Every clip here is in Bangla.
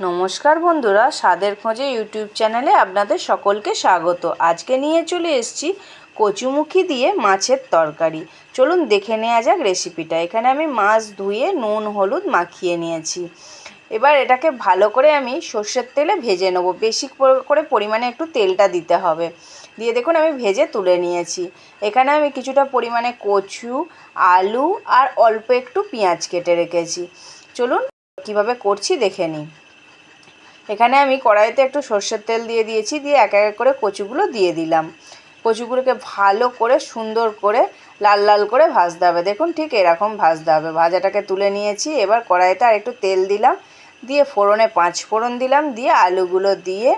নমস্কার বন্ধুরা, স্বাদের খোঁজে ইউটিউব চ্যানেলে আপনাদের সকলকে স্বাগত। আজকে নিয়ে চলে এসেছি কচুমুখি দিয়ে মাছের তরকারি। চলুন দেখে নেওয়া যাক রেসিপিটা এখানে আমি মাছ ধুয়ে নুন, হলুদ মাখিয়ে নিয়েছি। এবার এটাকে ভালো করে আমি সর্ষের তেলে ভেজে নেব। বেশি করে পরিমাণে একটু তেলটা দিতে হবে। দিয়ে দেখুন আমি ভেজে তুলে নিয়েছি। এখানে আমি কিছুটা পরিমাণে কচু, আলু আর অল্প একটু পেঁয়াজ কেটে রেখেছি। চলুন কীভাবে করছি দেখে নিই। এখানে আমি কড়াইতে একটু সর্ষের তেল দিয়ে দিয়েছি, দিয়ে এক এক করে কচুগুলো দিয়ে দিলাম। কচুগুলোকে ভালো করে, সুন্দর করে, লাল লাল করে ভাজতে হবে। দেখুন ঠিক এরকম ভাজতে হবে। ভাজাটাকে তুলে নিয়েছি, এবার কড়াইতে আর একটু তেল দিলাম, দিয়ে ফোড়নে পাঁচ ফোড়ন দিলাম, দিয়ে আলুগুলো দিয়ে,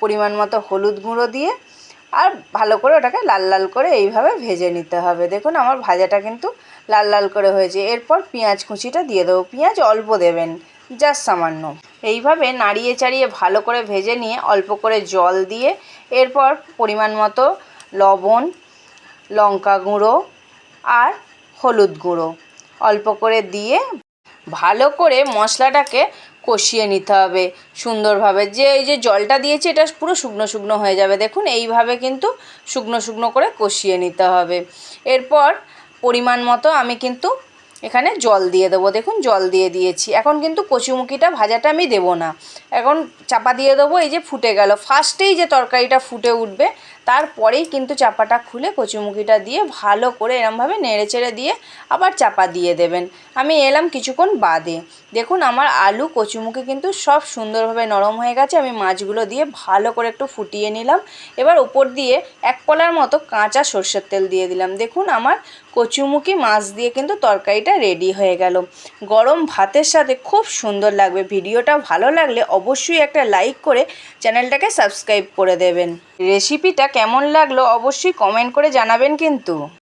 পরিমাণ মতো হলুদ গুঁড়ো দিয়ে, আর ভালো করে ওটাকে লাল লাল করে এইভাবে ভেজে নিতে হবে। দেখুন আমার ভাজাটা কিন্তু লাল লাল করে হয়েছে। এরপর পেঁয়াজ কুচিটা দিয়ে দেবো। পেঁয়াজ অল্প দেবেন। জাস্ট সামান্য। এইভাবে নাড়িয়ে চাড়িয়ে ভালো করে ভেজে নিয়ে অল্প করে জল দিয়ে এরপর পরিমাণ মতো লবণ, লঙ্কা গুঁড়ো আর হলুদ গুঁড়ো অল্প করে দিয়ে ভালো করে মশলাটাকে কষিয়ে নিতে হবে সুন্দরভাবে। যে এই যে জলটা দিয়েছি এটা পুরো শুকনো শুকনো হয়ে যাবে। দেখুন, এইভাবে কিন্তু শুকনো শুকনো করে কষিয়ে নিতে হবে। এরপর পরিমাণ মতো আমি কিন্তু এখানে জল দিয়ে দেবো। দেখুন, জল দিয়ে দিয়েছি। এখন কিন্তু কচুমুখিটা ভাজাটা আমি দেবো না। এখন চাপা দিয়ে দেবো, এই যে ফুটে গেল। ফার্স্টেই যে তরকারিটা ফুটে উঠবে তারপরেই কিন্তু চাপাটা খুলে কচুমুখিটা দিয়ে ভালো করে এরমভাবে নেড়ে চেড়ে দিয়ে আবার চাপা দিয়ে দেবেন। আমি এলাম কিছুক্ষণ বাদে। দেখুন, আমার আলু, কচুমুখি কিন্তু সব সুন্দরভাবে নরম হয়ে গেছে। আমি মাছগুলো দিয়ে ভালো করে একটু ফুটিয়ে নিলাম। এবার উপর দিয়ে এক কলার মতো কাঁচা সর্ষের তেল দিয়ে দিলাম। দেখুন, আমার কচুমুখি মাছ দিয়ে কিন্তু তরকারিটা রেডি হয়ে গেল। গরম ভাতের সাথে খুব সুন্দর লাগবে। ভিডিওটা ভালো লাগলে অবশ্যই একটা লাইক করে চ্যানেলটাকে সাবস্ক্রাইব করে দেবেন। রেসিপিটা কেমন লাগল অবশ্যই কমেন্ট করে জানাবেন কিন্তু।